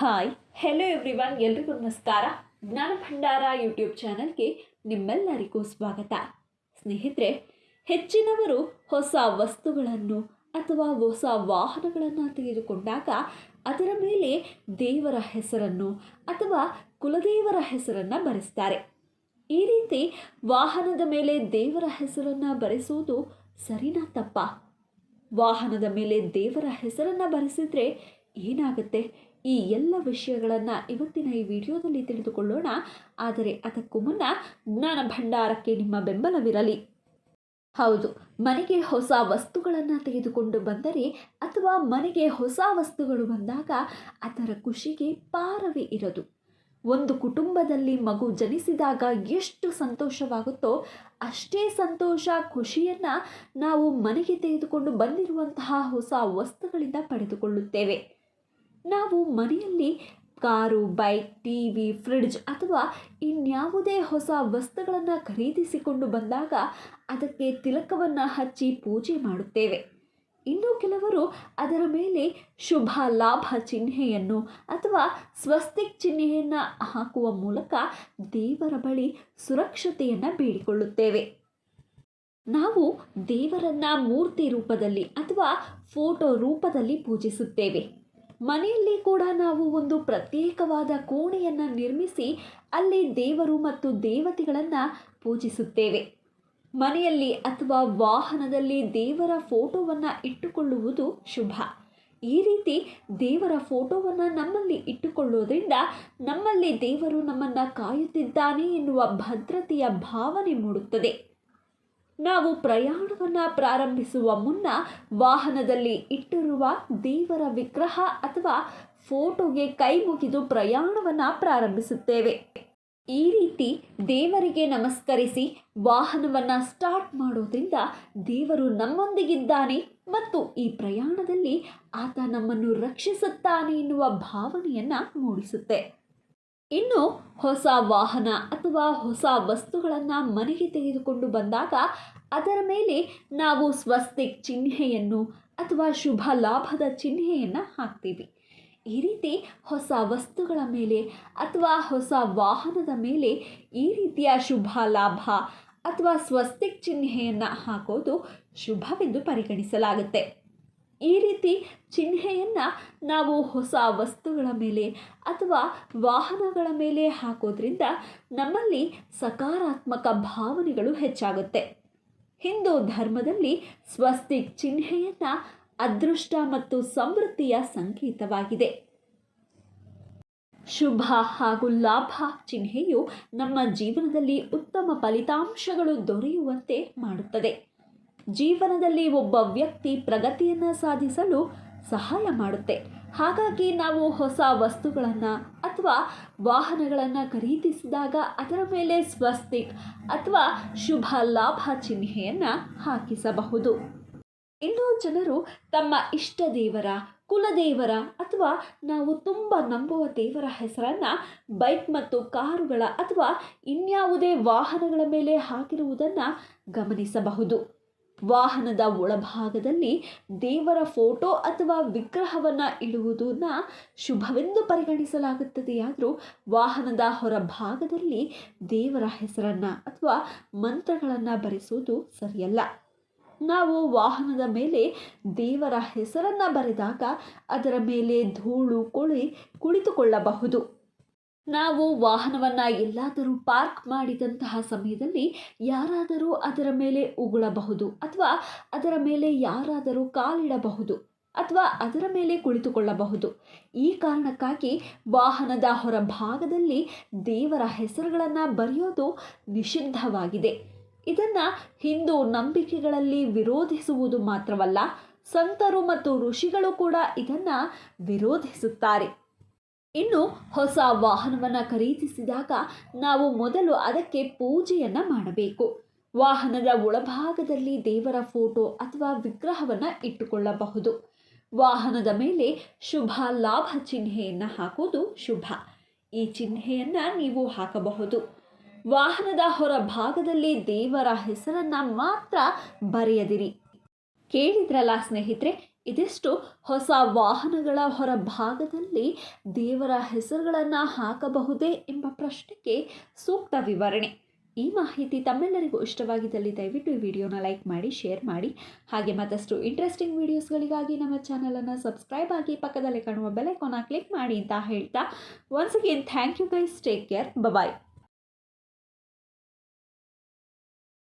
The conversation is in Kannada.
ಹಾಯ್ ಹೆಲೋ ಎವ್ರಿವನ್ ಎಲ್ರಿಗೂ ನಮಸ್ಕಾರ. ಜ್ಞಾನ ಭಂಡಾರ ಯೂಟ್ಯೂಬ್ ಚಾನಲ್ಗೆ ನಿಮ್ಮೆಲ್ಲರಿಗೂ ಸ್ವಾಗತ. ಸ್ನೇಹಿತರೆ, ಹೆಚ್ಚಿನವರು ಹೊಸ ವಸ್ತುಗಳನ್ನು ಅಥವಾ ಹೊಸ ವಾಹನಗಳನ್ನು ತೆಗೆದುಕೊಂಡಾಗ ಅದರ ಮೇಲೆ ದೇವರ ಹೆಸರನ್ನು ಅಥವಾ ಕುಲದೇವರ ಹೆಸರನ್ನು ಬರೆಸ್ತಾರೆ. ಈ ರೀತಿ ವಾಹನದ ಮೇಲೆ ದೇವರ ಹೆಸರನ್ನು ಬರೆಸುವುದು ಸರಿನಾ ತಪ್ಪ? ವಾಹನದ ಮೇಲೆ ದೇವರ ಹೆಸರನ್ನು ಬರೆಸಿದರೆ ಏನಾಗುತ್ತೆ? ಈ ಎಲ್ಲ ವಿಷಯಗಳನ್ನು ಇವತ್ತಿನ ಈ ವಿಡಿಯೋದಲ್ಲಿ ತಿಳಿದುಕೊಳ್ಳೋಣ. ಆದರೆ ಅದಕ್ಕೂ ಮುನ್ನ ಜ್ಞಾನ ಭಂಡಾರಕ್ಕೆ ನಿಮ್ಮ ಬೆಂಬಲವಿರಲಿ. ಹೌದು, ಮನೆಗೆ ಹೊಸ ವಸ್ತುಗಳನ್ನು ತೆಗೆದುಕೊಂಡು ಬಂದರೆ ಅಥವಾ ಮನೆಗೆ ಹೊಸ ವಸ್ತುಗಳು ಬಂದಾಗ ಅದರ ಖುಷಿಗೆ ಪಾರವೇ ಇರದು. ಒಂದು ಕುಟುಂಬದಲ್ಲಿ ಮಗು ಜನಿಸಿದಾಗ ಎಷ್ಟು ಸಂತೋಷವಾಗುತ್ತೋ ಅಷ್ಟೇ ಸಂತೋಷ, ಖುಷಿಯನ್ನು ನಾವು ಮನೆಗೆ ತೆಗೆದುಕೊಂಡು ಬಂದಿರುವಂತಹ ಹೊಸ ವಸ್ತುಗಳಿಂದ ಪಡೆದುಕೊಳ್ಳುತ್ತೇವೆ. ನಾವು ಮನೆಯಲ್ಲಿ car bike T V fridge ಅಥವಾ ಇನ್ಯಾವುದೇ ಹೊಸ ವಸ್ತುಗಳನ್ನು ಖರೀದಿಸಿಕೊಂಡು ಬಂದಾಗ ಅದಕ್ಕೆ ತಿಲಕವನ್ನು ಹಚ್ಚಿ ಪೂಜೆ ಮಾಡುತ್ತೇವೆ. ಇನ್ನು ಕೆಲವರು ಅದರ ಮೇಲೆ ಶುಭ ಲಾಭ ಚಿಹ್ನೆಯನ್ನು ಅಥವಾ ಸ್ವಸ್ತಿಕ್ ಚಿಹ್ನೆಯನ್ನು ಹಾಕುವ ಮೂಲಕ ದೇವರ ಬಳಿ ಸುರಕ್ಷತೆಯನ್ನು ಬೇಡಿಕೊಳ್ಳುತ್ತೇವೆ. ನಾವು ದೇವರನ್ನ ಮೂರ್ತಿ ರೂಪದಲ್ಲಿ ಅಥವಾ ಫೋಟೋ ರೂಪದಲ್ಲಿ ಪೂಜಿಸುತ್ತೇವೆ. ಮನೆಯಲ್ಲಿ ಕೂಡ ನಾವು ಒಂದು ಪ್ರತ್ಯೇಕವಾದ ಕೋಣೆಯನ್ನು ನಿರ್ಮಿಸಿ ಅಲ್ಲಿ ದೇವರು ಮತ್ತು ದೇವತೆಗಳನ್ನು ಪೂಜಿಸುತ್ತೇವೆ. ಮನೆಯಲ್ಲಿ ಅಥವಾ ವಾಹನದಲ್ಲಿ ದೇವರ ಫೋಟೋವನ್ನು ಇಟ್ಟುಕೊಳ್ಳುವುದು ಶುಭ. ಈ ರೀತಿ ದೇವರ ಫೋಟೋವನ್ನು ನಮ್ಮಲ್ಲಿ ಇಟ್ಟುಕೊಳ್ಳೋದ್ರಿಂದ ನಮ್ಮಲ್ಲಿ ದೇವರು ನಮ್ಮನ್ನು ಕಾಯುತ್ತಿದ್ದಾನೆ ಎನ್ನುವ ಭದ್ರತೆಯ ಭಾವನೆ ಮೂಡುತ್ತದೆ. ನಾವು ಪ್ರಯಾಣವನ್ನು ಪ್ರಾರಂಭಿಸುವ ಮುನ್ನ ವಾಹನದಲ್ಲಿ ಇಟ್ಟಿರುವ ದೇವರ ವಿಗ್ರಹ ಅಥವಾ ಫೋಟೋಗೆ ಕೈ ಮುಗಿದು ಪ್ರಯಾಣವನ್ನು ಪ್ರಾರಂಭಿಸುತ್ತೇವೆ. ಈ ರೀತಿ ದೇವರಿಗೆ ನಮಸ್ಕರಿಸಿ ವಾಹನವನ್ನು ಸ್ಟಾರ್ಟ್ ಮಾಡೋದ್ರಿಂದ ದೇವರು ನಮ್ಮೊಂದಿಗಿದ್ದಾನೆ ಮತ್ತು ಈ ಪ್ರಯಾಣದಲ್ಲಿ ಆತ ನಮ್ಮನ್ನು ರಕ್ಷಿಸುತ್ತಾನೆ ಎನ್ನುವ ಭಾವನೆಯನ್ನು ಮೂಡಿಸುತ್ತೆ. ಇನ್ನು ಹೊಸ ವಾಹನ ಅಥವಾ ಹೊಸ ವಸ್ತುಗಳನ್ನು ಮನೆಗೆ ತೆಗೆದುಕೊಂಡು ಬಂದಾಗ ಅದರ ಮೇಲೆ ನಾವು ಸ್ವಸ್ತಿಕ್ ಚಿಹ್ನೆಯನ್ನು ಅಥವಾ ಶುಭ ಲಾಭದ ಚಿಹ್ನೆಯನ್ನು ಹಾಕ್ತೀವಿ. ಈ ರೀತಿ ಹೊಸ ವಸ್ತುಗಳ ಮೇಲೆ ಅಥವಾ ಹೊಸ ವಾಹನದ ಮೇಲೆ ಈ ರೀತಿಯ ಶುಭ ಲಾಭ ಅಥವಾ ಸ್ವಸ್ತಿಕ್ ಚಿಹ್ನೆಯನ್ನು ಹಾಕೋದು ಶುಭವೆಂದು ಪರಿಗಣಿಸಲಾಗುತ್ತೆ. ಈ ರೀತಿ ಚಿಹ್ನೆಯನ್ನು ನಾವು ಹೊಸ ವಸ್ತುಗಳ ಮೇಲೆ ಅಥವಾ ವಾಹನಗಳ ಮೇಲೆ ಹಾಕೋದ್ರಿಂದ ನಮ್ಮಲ್ಲಿ ಸಕಾರಾತ್ಮಕ ಭಾವನೆಗಳು ಹೆಚ್ಚಾಗುತ್ತೆ. ಹಿಂದೂ ಧರ್ಮದಲ್ಲಿ ಸ್ವಸ್ತಿಕ್ ಚಿಹ್ನೆಯನ್ನು ಅದೃಷ್ಟ ಮತ್ತು ಸಮೃದ್ಧಿಯ ಸಂಕೇತವಾಗಿದೆ. ಶುಭ ಹಾಗೂ ಲಾಭ ಚಿಹ್ನೆಯು ನಮ್ಮ ಜೀವನದಲ್ಲಿ ಉತ್ತಮ ಫಲಿತಾಂಶಗಳು ದೊರೆಯುವಂತೆ ಮಾಡುತ್ತದೆ. ಜೀವನದಲ್ಲಿ ಒಬ್ಬ ವ್ಯಕ್ತಿ ಪ್ರಗತಿಯನ್ನು ಸಾಧಿಸಲು ಸಹಾಯ ಮಾಡುತ್ತೆ. ಹಾಗಾಗಿ ನಾವು ಹೊಸ ವಸ್ತುಗಳನ್ನು ಅಥವಾ ವಾಹನಗಳನ್ನು ಖರೀದಿಸಿದಾಗ ಅದರ ಮೇಲೆ ಸ್ವಸ್ತಿಕ್ ಅಥವಾ ಶುಭ ಲಾಭ ಚಿಹ್ನೆಯನ್ನು ಹಾಕಿಸಬಹುದು. ಇನ್ನೂ ಜನರು ತಮ್ಮ ಇಷ್ಟ ದೇವರ, ಕುಲದೇವರ ಅಥವಾ ನಾವು ತುಂಬ ನಂಬುವ ದೇವರ ಹೆಸರನ್ನು ಬೈಕ್ ಮತ್ತು ಕಾರುಗಳ ಅಥವಾ ಇನ್ಯಾವುದೇ ವಾಹನಗಳ ಮೇಲೆ ಹಾಕಿರುವುದನ್ನು ಗಮನಿಸಬಹುದು. ವಾಹನದ ಒಳಭಾಗದಲ್ಲಿ ದೇವರ ಫೋಟೋ ಅಥವಾ ವಿಗ್ರಹವನ್ನು ಇಡುವುದನ್ನು ಶುಭವೆಂದು ಪರಿಗಣಿಸಲಾಗುತ್ತದೆಯಾದರೂ ವಾಹನದ ಹೊರಭಾಗದಲ್ಲಿ ದೇವರ ಹೆಸರನ್ನು ಅಥವಾ ಮಂತ್ರಗಳನ್ನು ಬರೆಸುವುದು ಸರಿಯಲ್ಲ. ನಾವು ವಾಹನದ ಮೇಲೆ ದೇವರ ಹೆಸರನ್ನು ಬರೆದಾಗ ಅದರ ಮೇಲೆ ಧೂಳು, ಕೊಳಿ ಕುಳಿತುಕೊಳ್ಳಬಹುದು. ನಾವು ವಾಹನವನ್ನು ಎಲ್ಲಾದರೂ ಪಾರ್ಕ್ ಮಾಡಿದಂತಹ ಸಮಯದಲ್ಲಿ ಯಾರಾದರೂ ಅದರ ಮೇಲೆ ಉಗುಳಬಹುದು ಅಥವಾ ಅದರ ಮೇಲೆ ಯಾರಾದರೂ ಕಾಲಿಡಬಹುದು ಅಥವಾ ಅದರ ಮೇಲೆ ಕುಳಿತುಕೊಳ್ಳಬಹುದು. ಈ ಕಾರಣಕ್ಕಾಗಿ ವಾಹನದ ಹೊರಭಾಗದಲ್ಲಿ ದೇವರ ಹೆಸರುಗಳನ್ನು ಬರೆಯೋದು ನಿಷಿದ್ಧವಾಗಿದೆ. ಇದನ್ನು ಹಿಂದೂ ನಂಬಿಕೆಗಳಲ್ಲಿ ವಿರೋಧಿಸುವುದು ಮಾತ್ರವಲ್ಲ, ಸಂತರು ಮತ್ತು ಋಷಿಗಳು ಕೂಡ ಇದನ್ನು ವಿರೋಧಿಸುತ್ತಾರೆ. ಇನ್ನು ಹೊಸ ವಾಹನವನ್ನು ಖರೀದಿಸಿದಾಗ ನಾವು ಮೊದಲು ಅದಕ್ಕೆ ಪೂಜೆಯನ್ನು ಮಾಡಬೇಕು. ವಾಹನದ ಒಳಭಾಗದಲ್ಲಿ ದೇವರ ಫೋಟೋ ಅಥವಾ ವಿಗ್ರಹವನ್ನು ಇಟ್ಟುಕೊಳ್ಳಬಹುದು. ವಾಹನದ ಮೇಲೆ ಶುಭ ಲಾಭ ಚಿಹ್ನೆಯನ್ನು ಹಾಕುವುದು ಶುಭ. ಈ ಚಿಹ್ನೆಯನ್ನು ನೀವು ಹಾಕಬಹುದು. ವಾಹನದ ಹೊರ ಭಾಗದಲ್ಲಿ ದೇವರ ಹೆಸರನ್ನು ಮಾತ್ರ ಬರೆಯದಿರಿ. ಕೇಳಿದ್ರಲ್ಲ ಸ್ನೇಹಿತರೆ ಇದಿಷ್ಟು ಹೊಸ ವಾಹನಗಳ ಹೊರಭಾಗದಲ್ಲಿ ದೇವರ ಹೆಸರುಗಳನ್ನು ಹಾಕಬಹುದೇ ಎಂಬ ಪ್ರಶ್ನೆಗೆ ಸೂಕ್ತ ವಿವರಣೆ. ಈ ಮಾಹಿತಿ ತಮ್ಮೆಲ್ಲರಿಗೂ ಇಷ್ಟವಾಗಿದ್ದಲ್ಲಿ ದಯವಿಟ್ಟು ಈ ವಿಡಿಯೋನ ಲೈಕ್ ಮಾಡಿ, ಶೇರ್ ಮಾಡಿ. ಹಾಗೆ ಮತ್ತಷ್ಟು ಇಂಟ್ರೆಸ್ಟಿಂಗ್ ವಿಡಿಯೋಸ್ಗಳಿಗಾಗಿ ನಮ್ಮ ಚಾನಲನ್ನು ಸಬ್ಸ್ಕ್ರೈಬ್ ಆಗಿ ಪಕ್ಕದಲ್ಲೇ ಕಾಣುವ ಬೆಲೈಕಾನ ಕ್ಲಿಕ್ ಮಾಡಿ ಅಂತ ಹೇಳ್ತಾ once again thank you guys take care bye